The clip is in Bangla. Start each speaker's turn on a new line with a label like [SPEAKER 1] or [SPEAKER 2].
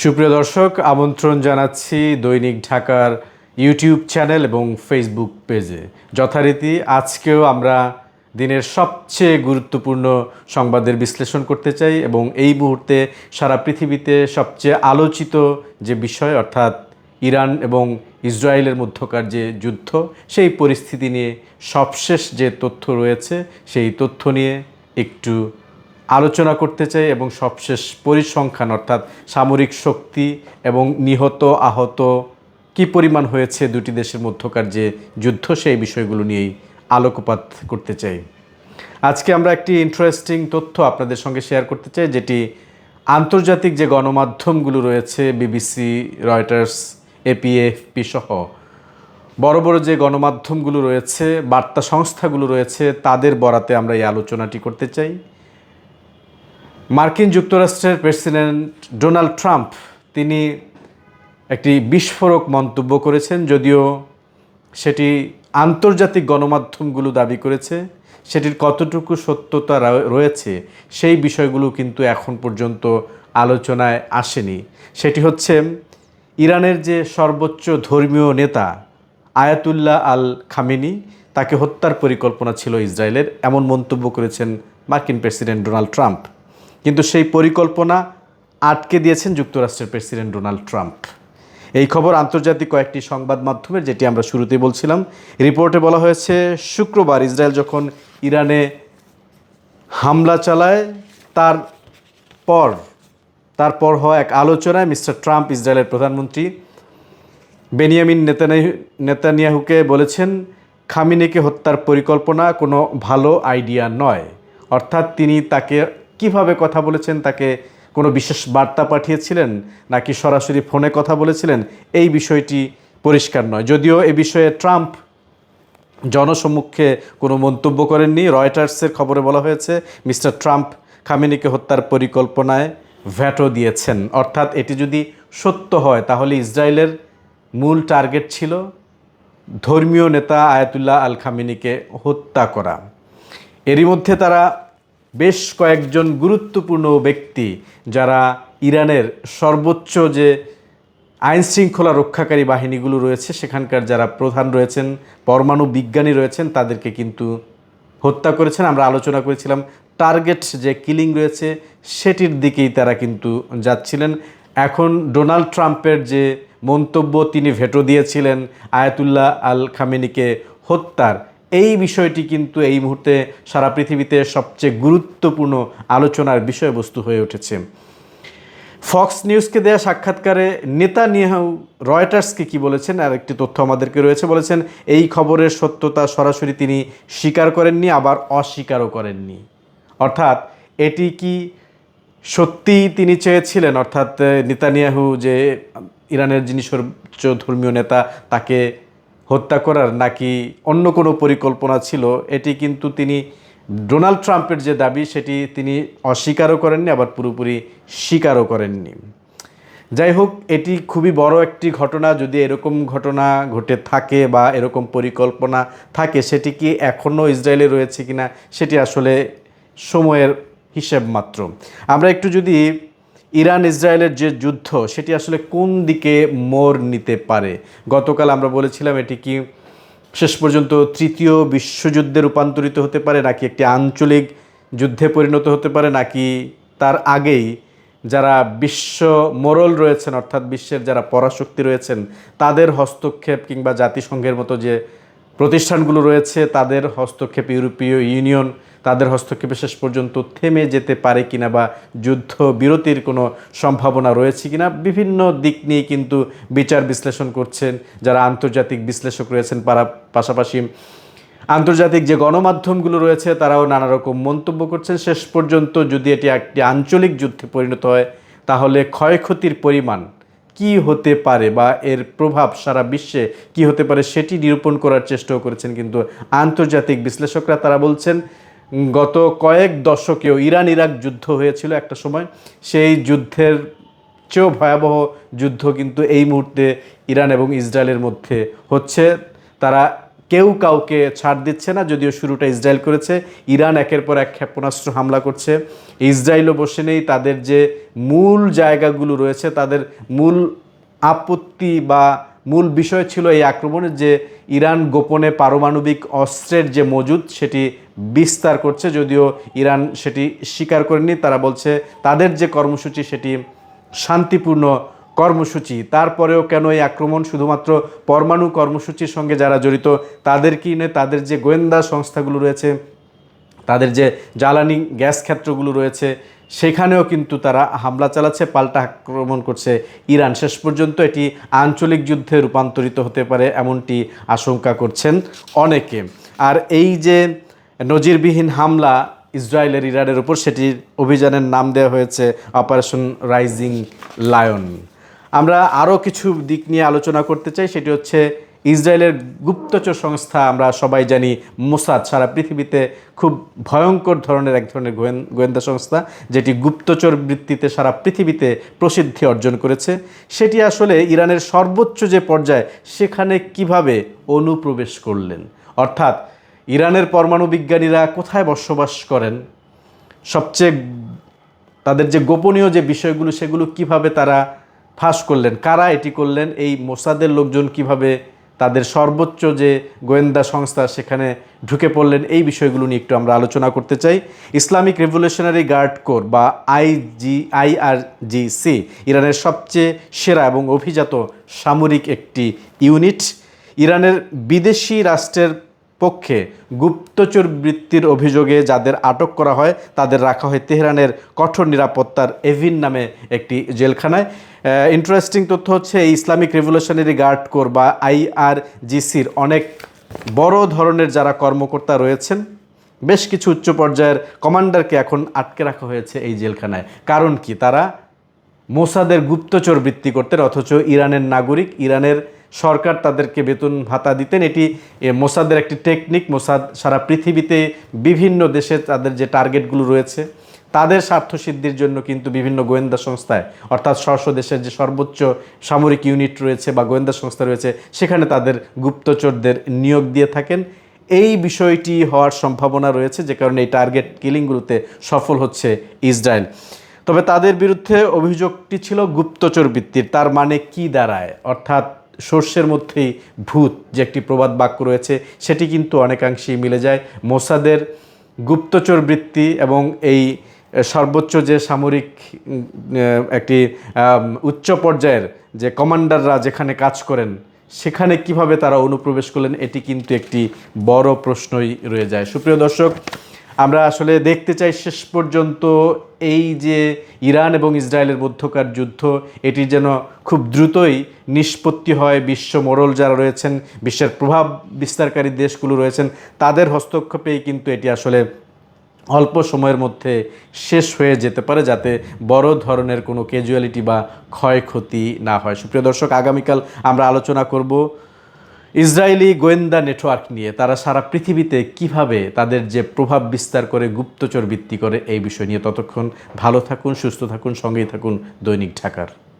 [SPEAKER 1] সুপ্রিয় দর্শক আমন্ত্রণ জানাচ্ছি দৈনিক ঢাকার ইউটিউব চ্যানেল এবং ফেসবুক পেজে যথারীতি আজকেও আমরা দিনের সবচেয়ে গুরুত্বপূর্ণ সংবাদের বিশ্লেষণ করতে চাই এবং এই মুহূর্তে সারা পৃথিবীতে সবচেয়ে আলোচিত যে বিষয় অর্থাৎ ইরান এবং ইসরায়েলের মধ্যকার যে যুদ্ধ সেই পরিস্থিতি নিয়ে সবশেষ যে তথ্য রয়েছে সেই তথ্য নিয়ে একটু আলোচনা করতে চাই এবং সবশেষ পরিসংখ্যান অর্থাৎ সামরিক শক্তি এবং নিহত আহত কি পরিমাণ হয়েছে দুটি দেশের মধ্যকার যে যুদ্ধ সেই বিষয়গুলো নিয়েই আলোকপাত করতে চাই আজকে আমরা একটি ইন্টারেস্টিং তথ্য আপনাদের সঙ্গে শেয়ার করতে চাই যেটি আন্তর্জাতিক যে গণমাধ্যমগুলো রয়েছে বিবিসি রয়টার্স এপিএফপি সহ বড় বড় যে গণমাধ্যমগুলো রয়েছে বার্তা সংস্থাগুলো রয়েছে তাদের বরাতে আমরা এই আলোচনাটি করতে চাই মার্কিন যুক্তরাষ্ট্রের প্রেসিডেন্ট ডোনাল্ড ট্রাম্প তিনি একটি বিস্ফোরক মন্তব্য করেছেন যদিও সেটি আন্তর্জাতিক গণমাধ্যমগুলো দাবি করেছে সেটির কতটুকু সত্যতা রয়েছে সেই বিষয়গুলো কিন্তু এখন পর্যন্ত আলোচনায় আসেনি সেটি হচ্ছে ইরানের যে সর্বোচ্চ ধর্মীয় নেতা আয়াতুল্লাহ আল খামিনি তাকে হত্যার পরিকল্পনা ছিল ইসরায়েলের এমন মন্তব্য করেছেন মার্কিন প্রেসিডেন্ট ডোনাল্ড ট্রাম্প কিন্তু সেই পরিকল্পনা আটকে দিয়েছেন যুক্তরাষ্ট্রের প্রেসিডেন্ট ডোনাল্ড ট্রাম্প এই খবর আন্তর্জাতিক কয়েকটি সংবাদ মাধ্যমের যেটি আমরা শুরুতেই বলছিলাম রিপোর্টে বলা হয়েছে শুক্রবার ইসরায়েল যখন ইরানে হামলা চালায় তার পর তারপর হওয়া এক আলোচনায় মিস্টার ট্রাম্প ইসরায়েলের প্রধানমন্ত্রী বেনিয়ামিন নেতানিয়াহুকে বলেছেন খামিনিকে হত্যার পরিকল্পনা কোনো ভালো আইডিয়া নয় অর্থাৎ তিনি তাকে কিভাবে কথা বলেছেন তাকে কোনো বিশেষ বার্তা পাঠিয়েছিলেন নাকি সরাসরি ফোনে কথা বলেছিলেন এই বিষয়টি পরিষ্কার নয় যদিও এ বিষয়ে ট্রাম্প জনসম্মুখে কোনো মন্তব্য করেননি রয়টার্সের খবরে বলা হয়েছে মিস্টার ট্রাম্প খামেনিকে হত্যার পরিকল্পনায় ভ্যাটো দিয়েছেন অর্থাৎ এটি যদি সত্য হয় তাহলে ইসরায়েলের মূল টার্গেট ছিল ধর্মীয় নেতা আয়াতুল্লাহ আল খামিনিকে হত্যা করা এরই মধ্যে তারা বেশ কয়েকজন গুরুত্বপূর্ণ ব্যক্তি যারা ইরানের সর্বোচ্চ যে আইন শৃঙ্খলা রক্ষাকারী বাহিনীগুলো রয়েছে সেখানকার যারা প্রধান রয়েছেন পরমাণু বিজ্ঞানী রয়েছেন তাদেরকে কিন্তু হত্যা করেছেন আমরা আলোচনা করেছিলাম টার্গেট যে কিলিং রয়েছে সেটির দিকেই তারা কিন্তু যাচ্ছিলেন এখন ডোনাল্ড ট্রাম্পের যে মন্তব্য তিনি ভেটো দিয়েছিলেন আয়াতুল্লাহ আল খামেনিকে হত্যার এই বিষয়টি কিন্তু এই মুহূর্তে সারা পৃথিবীতে সবচেয়ে গুরুত্বপূর্ণ আলোচনার বিষয়বস্তু হয়ে উঠেছে ফক্স নিউজকে দেয়া সাক্ষাৎকারে নেতা নিহাউ রয়টার্সকে কি বলেছেন আর একটি তথ্য আমাদেরকে রয়েছে বলেছেন এই খবরের সত্যতা সরাসরি তিনি স্বীকার করেননি আবার অস্বীকারও করেননি অর্থাৎ এটি কি সত্যি তিনি চেয়েছিলেন অর্থাৎ নেতানিয়াহু যে ইরানের যিনি সর্বোচ্চ ধর্মীয় নেতা তাকে হত্যা করার নাকি অন্য কোনো পরিকল্পনা ছিল এটি কিন্তু তিনি ডোনাল্ড ট্রাম্পের যে দাবি সেটি তিনি অস্বীকারও করেননি আবার পুরোপুরি স্বীকারও করেননি যাই হোক এটি খুবই বড় একটি ঘটনা যদি এরকম ঘটনা ঘটে থাকে বা এরকম পরিকল্পনা থাকে সেটি কি এখনও ইসরায়েলে রয়েছে কিনা সেটি আসলে সময়ের হিসেব মাত্র আমরা একটু যদি ইরান ইসরায়েলের যে যুদ্ধ সেটি আসলে কোন দিকে মোর নিতে পারে গতকাল আমরা বলেছিলাম এটি কি শেষ পর্যন্ত তৃতীয় বিশ্বযুদ্ধে রূপান্তরিত হতে পারে নাকি একটি আঞ্চলিক যুদ্ধে পরিণত হতে পারে নাকি তার আগেই যারা বিশ্ব মোরল রয়েছেন অর্থাৎ বিশ্বের যারা পরাশক্তি রয়েছেন তাদের হস্তক্ষেপ কিংবা জাতিসংঘের মতো যে প্রতিষ্ঠানগুলো রয়েছে তাদের হস্তক্ষেপ ইউরোপীয় ইউনিয়ন তাদের হস্তক্ষেপে শেষ পর্যন্ত থেমে যেতে পারে কিনা বা যুদ্ধ বিরতির কোনো সম্ভাবনা রয়েছে কিনা বিভিন্ন দিক নিয়ে কিন্তু বিচার বিশ্লেষণ করছেন যারা আন্তর্জাতিক বিশ্লেষক রয়েছেন পারা পাশাপাশি আন্তর্জাতিক যে গণমাধ্যমগুলো রয়েছে তারাও নানা রকম মন্তব্য করছেন শেষ পর্যন্ত যদি এটি একটি আঞ্চলিক যুদ্ধে পরিণত হয় তাহলে ক্ষয়ক্ষতির পরিমাণ কি হতে পারে বা এর প্রভাব সারা বিশ্বে কি হতে পারে সেটি নিরূপণ করার চেষ্টাও করেছেন কিন্তু আন্তর্জাতিক বিশ্লেষকরা তারা বলছেন গত কয়েক দশকেও ইরান ইরাক যুদ্ধ হয়েছিল একটা সময় সেই যুদ্ধের চেয়েও ভয়াবহ যুদ্ধ কিন্তু এই মুহূর্তে ইরান এবং ইসরায়েলের মধ্যে হচ্ছে তারা কেউ কাউকে ছাড় দিচ্ছে না যদিও শুরুটা ইসরায়েল করেছে ইরান একের পর এক ক্ষেপণাস্ত্র হামলা করছে ইসরায়েলও বসে নেই তাদের যে মূল জায়গাগুলো রয়েছে তাদের মূল আপত্তি বা মূল বিষয় ছিল এই আক্রমণের যে ইরান গোপনে পারমাণবিক অস্ত্রের যে মজুদ সেটি বিস্তার করছে যদিও ইরান সেটি স্বীকার করেনি তারা বলছে তাদের যে কর্মসূচি সেটি শান্তিপূর্ণ কর্মসূচি তারপরেও কেন এই আক্রমণ শুধুমাত্র পরমাণু কর্মসূচির সঙ্গে যারা জড়িত তাদের কি নয় তাদের যে গোয়েন্দা সংস্থাগুলো রয়েছে তাদের যে জ্বালানি গ্যাস ক্ষেত্রগুলো রয়েছে সেখানেও কিন্তু তারা হামলা চালাচ্ছে পাল্টা আক্রমণ করছে ইরান শেষ পর্যন্ত এটি আঞ্চলিক যুদ্ধে রূপান্তরিত হতে পারে এমনটি আশঙ্কা করছেন অনেকে আর এই যে নজিরবিহীন হামলা ইসরায়েলের ইরানের উপর সেটির অভিযানের নাম দেওয়া হয়েছে অপারেশন রাইজিং লায়ন আমরা আরও কিছু দিক নিয়ে আলোচনা করতে চাই সেটি হচ্ছে ইসরায়েলের গুপ্তচর সংস্থা আমরা সবাই জানি মোসাদ সারা পৃথিবীতে খুব ভয়ঙ্কর ধরনের এক ধরনের গোয়েন্দা সংস্থা যেটি গুপ্তচর বৃত্তিতে সারা পৃথিবীতে প্রসিদ্ধি অর্জন করেছে সেটি আসলে ইরানের সর্বোচ্চ যে পর্যায় সেখানে কিভাবে অনুপ্রবেশ করলেন অর্থাৎ ইরানের পরমাণু বিজ্ঞানীরা কোথায় বসবাস করেন সবচেয়ে তাদের যে গোপনীয় যে বিষয়গুলো সেগুলো কিভাবে তারা ফাঁস করলেন কারা এটি করলেন এই মোসাদের লোকজন কিভাবে তাদের সর্বোচ্চ যে গোয়েন্দা সংস্থা সেখানে ঢুকে পড়লেন এই বিষয়গুলো নিয়ে একটু আমরা আলোচনা করতে চাই ইসলামিক রেভলিউশনারি গার্ড কোর বা আইজি আইআরজিসি ইরানের সবচেয়ে সেরা এবং অভিজাত সামরিক একটি ইউনিট ইরানের বিদেশি রাষ্ট্রের পক্ষে গুপ্তচর বৃত্তির অভিযোগে যাদের আটক করা হয় তাদের রাখা হয় তেহরানের কঠোর নিরাপত্তার এভিন নামে একটি জেলখানায় ইন্টারেস্টিং তথ্য হচ্ছে ইসলামিক রেভলিউশনারি গার্ড কোর বা আইআরজিসির অনেক বড় ধরনের যারা কর্মকর্তা রয়েছেন বেশ কিছু উচ্চ পর্যায়ের কমান্ডারকে এখন আটকে রাখা হয়েছে এই জেলখানায় কারণ কি তারা মোসাদের গুপ্তচর বৃত্তি করতেন অথচ ইরানের নাগরিক ইরানের সরকার তাদেরকে বেতন ভাতা দিতেন এটি মোসাদের একটি টেকনিক মোসাদ সারা পৃথিবীতে বিভিন্ন দেশে তাদের যে টার্গেটগুলো রয়েছে তাদের স্বার্থ সিদ্ধির জন্য কিন্তু বিভিন্ন গোয়েন্দা সংস্থায় অর্থাৎ স্বস্ব দেশের যে সর্বোচ্চ সামরিক ইউনিট রয়েছে বা গোয়েন্দা সংস্থা রয়েছে সেখানে তাদের গুপ্তচরদের নিয়োগ দিয়ে থাকেন এই বিষয়টি হওয়ার সম্ভাবনা রয়েছে যে কারণে এই টার্গেট কিলিংগুলোতে সফল হচ্ছে ইসরায়েল তবে তাদের বিরুদ্ধে অভিযোগটি ছিল গুপ্তচর বৃত্তির তার মানে কি দাঁড়ায় অর্থাৎ সর্ষের মধ্যেই ভূত যে একটি প্রবাদ বাক্য রয়েছে সেটি কিন্তু অনেকাংশেই মিলে যায় মোসাদের গুপ্তচর বৃত্তি এবং এই সর্বোচ্চ যে সামরিক একটি উচ্চ পর্যায়ের যে কমান্ডাররা যেখানে কাজ করেন সেখানে কিভাবে তারা অনুপ্রবেশ করলেন এটি কিন্তু একটি বড় প্রশ্নই রয়ে যায় সুপ্রিয় দর্শক আমরা আসলে দেখতে চাই শেষ পর্যন্ত এই যে ইরান এবং ইসরায়েলের মধ্যকার যুদ্ধ এটি যেন খুব দ্রুতই নিষ্পত্তি হয় বিশ্ব মোড়ল যারা রয়েছেন বিশ্বের প্রভাব বিস্তারকারী দেশগুলো রয়েছেন তাদের হস্তক্ষেপেই কিন্তু এটি আসলে অল্প সময়ের মধ্যে শেষ হয়ে যেতে পারে যাতে বড় ধরনের কোনো ক্যাজুয়ালিটি বা ক্ষয়ক্ষতি না হয় সুপ্রিয় দর্শক আগামীকাল আমরা আলোচনা করব ইসরায়েলি গোয়েন্দা নেটওয়ার্ক নিয়ে তারা সারা পৃথিবীতে কিভাবে তাদের যে প্রভাব বিস্তার করে গুপ্তচর বৃত্তি করে এই বিষয় নিয়ে ততক্ষণ ভালো থাকুন সুস্থ থাকুন সঙ্গেই থাকুন দৈনিক ঢাকার